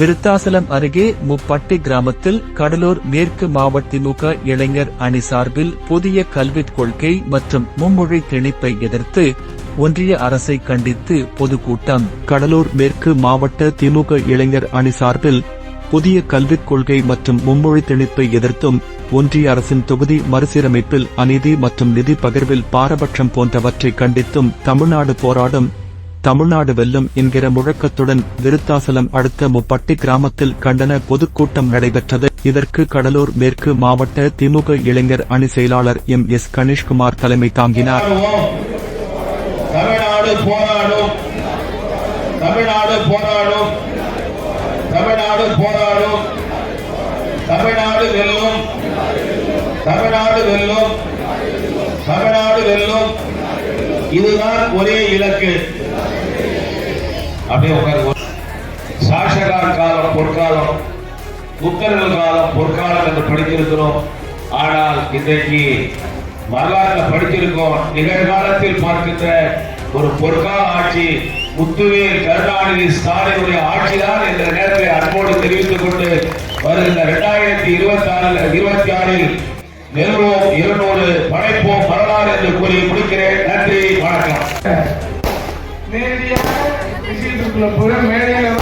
விருத்தாசலம் அருகே முப்பட்டி கிராமத்தில் கடலூர் மேற்கு மாவட்ட திமுக இளைஞர் அணி சார்பில் புதிய கல்விக் கொள்கை மற்றும் மும்மொழி திணிப்பை எதிர்த்து ஒன்றிய அரசை கண்டித்து பொதுக்கூட்டம். கடலூர் மேற்கு மாவட்ட திமுக இளைஞர் அணி சார்பில் புதிய கல்விக் கொள்கை மற்றும் மும்மொழி திணிப்பை எதிர்த்தும் ஒன்றிய அரசின் தொகுதி மறுசீரமைப்பில் அநீதி மற்றும் நிதி பகிர்வில் பாரபட்சம் போன்றவற்றை கண்டித்தும் தமிழ்நாடு போராடும் தமிழ்நாடு வெல்லும் என்கிற முழக்கத்துடன் விருத்தாசலம் அடுத்த முப்பட்டி கிராமத்தில் கண்டன பொதுக்கூட்டம் நடைபெற்றது. இதற்கு கடலூர் மேற்கு மாவட்ட திமுக இளைஞர் அணி செயலாளர் எம். எஸ். கணேஷ்குமார் தலைமை தாங்கினார். தமிழ்நாடு வெல்லும். தமிழ்நாடு வெல்லும். தமிழ்நாடு வெல்லும். இதுதான் ஒரே இலக்கு. அப்படியே உட்காருங்க. சாஷகார் காலம் பொற்காலம் புத்தர்கள் காலம் பொற்காலம் என்று படித்திருக்கிறோம். ஆனால் இன்றைக்கு வரலாறுல படிச்சிருக்கோம் நிகழ்காலத்தில் பார்க்கின்ற ஒரு பொற்கால ஆட்சி முத்துவேல் கருணாநிதி ஸ்டாலினுடைய ஆட்சிதான் என்ற நேரத்தில் அன்போடு தெரிவித்துக் கொண்டு வருகின்ற இரண்டாயிரத்தி இருபத்தி ஆறில் இருபத்தி ஆறில் நெல்வோம் இருநூறு படைப்போம் வரலாறு என்று கூறி முடிக்கிறேன். நன்றி வணக்கம். நேரடியாக விஷயத்துக்குள்ள போற மேடையில்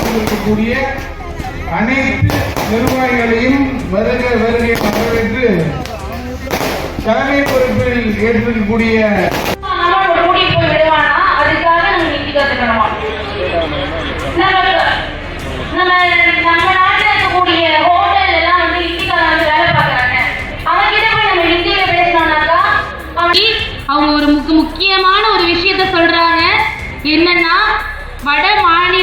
அனைத்து நிர்வாகிகளையும் வருக வருகை வரவேற்று தலைமை பொறுப்பில் ஏற்றிருக்கக்கூடிய என்னன்னா வட மாநில